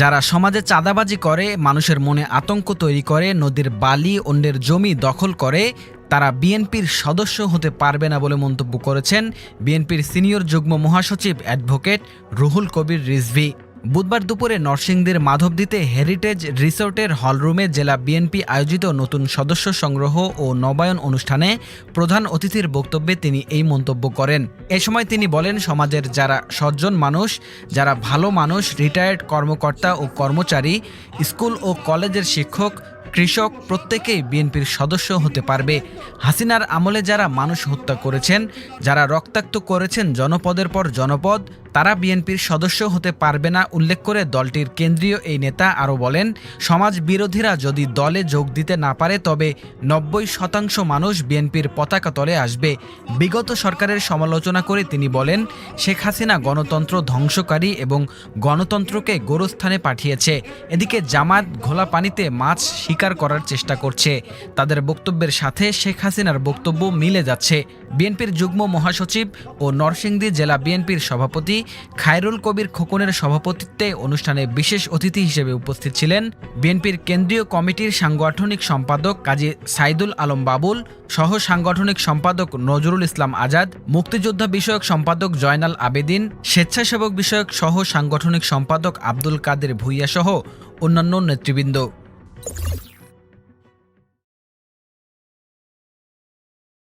যারা সমাজে চাঁদাবাজি করে, মানুষের মনে আতঙ্ক তৈরি করে, নদীর বালি, অন্যের জমি দখল করে, তারা বিএনপির সদস্য হতে পারবে না বলে মন্তব্য করেছেন বিএনপির সিনিয়র যুগ্ম মহাসচিব অ্যাডভোকেট রুহুল কবির রিজভি। বুধবার দুপুরে নরসিংদীর মাধবদীতে হেরিটেজ রিসোর্টের হলরুমে জেলা বিএনপি আয়োজিত নতুন সদস্য সংগ্রহ ও নবায়ন অনুষ্ঠানে প্রধান অতিথির বক্তব্যে তিনি এই মন্তব্য করেন। এ সময় তিনি বলেন, সমাজের যারা সজ্জন মানুষ, যারা ভালো মানুষ, রিটায়ার্ড কর্মকর্তা ও কর্মচারী, স্কুল ও কলেজের শিক্ষক, কৃষক, প্রত্যেকেই বিএনপির সদস্য হতে পারবে। হাসিনার আমলে যারা মানুষ হত্যা করেছেন, যারা রক্তাক্ত করেছেন জনপদের পর জনপদ তারা বিএনপির সদস্য হতে পারবে না উল্লেখ করে দলটির কেন্দ্রীয় এই নেতা আরও বলেন সমাজ বিরোধীরা যদি দলে যোগ দিতে না পারে তবে নব্বই শতাংশ মানুষ বিএনপির পতাকা তলে আসবে। বিগত সরকারের সমালোচনা করে তিনি বলেন, শেখ হাসিনা গণতন্ত্র ধ্বংসকারী এবং গণতন্ত্রকে গোরস্থানে পাঠিয়েছে। এদিকে জামাত ঘোলা পানিতে মাছ শিকার করার চেষ্টা করছে। তাদের বক্তব্যের সাথে শেখ হাসিনার বক্তব্য মিলে যাচ্ছে। বিএনপির যুগ্ম মহাসচিব ও নরসিংদী জেলা বিএনপির সভাপতি খায়রুল কবির খোকনের সভাপতিত্বে অনুষ্ঠানে বিশেষ অতিথি হিসেবে উপস্থিত ছিলেন বিএনপির কেন্দ্রীয় কমিটির সাংগঠনিক সম্পাদক কাজী সাইদুল আলম বাবুল, সহ সাংগঠনিক সম্পাদক নজরুল ইসলাম আজাদ, মুক্তিযোদ্ধা বিষয়ক সম্পাদক জয়নাল আবেদিন, স্বেচ্ছাসেবক বিষয়ক সহ সাংগঠনিক সম্পাদক আব্দুল কাদের ভুইয়া সহ অন্যান্য নেতৃবৃন্দ।